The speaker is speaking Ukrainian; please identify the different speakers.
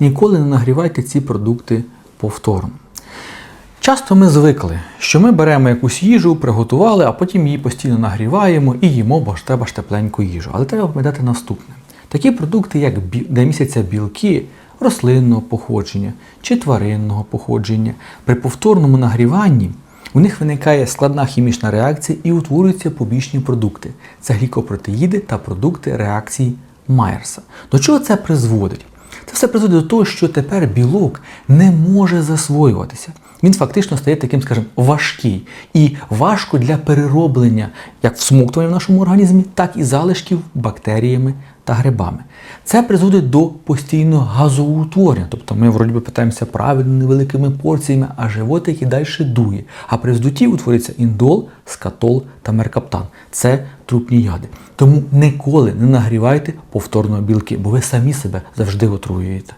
Speaker 1: ніколи не нагрівайте ці продукти повторно. Часто ми звикли, що ми беремо якусь їжу, приготували, а потім її постійно нагріваємо і їмо, бо ж тепленьку їжу. Але треба пам'ятати наступне: такі продукти, як де містяться білки рослинного походження чи тваринного походження, при повторному нагріванні у них виникає складна хімічна реакція і утворюються побічні продукти. Це глікопротеїди та продукти реакції Майерса. До чого це призводить? Це призводить до того, що тепер білок не може засвоюватися. Він фактично стає таким, скажімо, важкий і важко для перероблення як всмоктування в нашому організмі, так і залишків бактеріями та грибами. Це призводить до постійного газоутворення. Тобто ми вроді би питаємося правильно невеликими порціями, а животик і далі дує. А при вздутті утворюється індол, скатол та меркаптан. Це трупні яди. Тому ніколи не нагрівайте повторно білки, бо ви самі себе завжди отруюєте.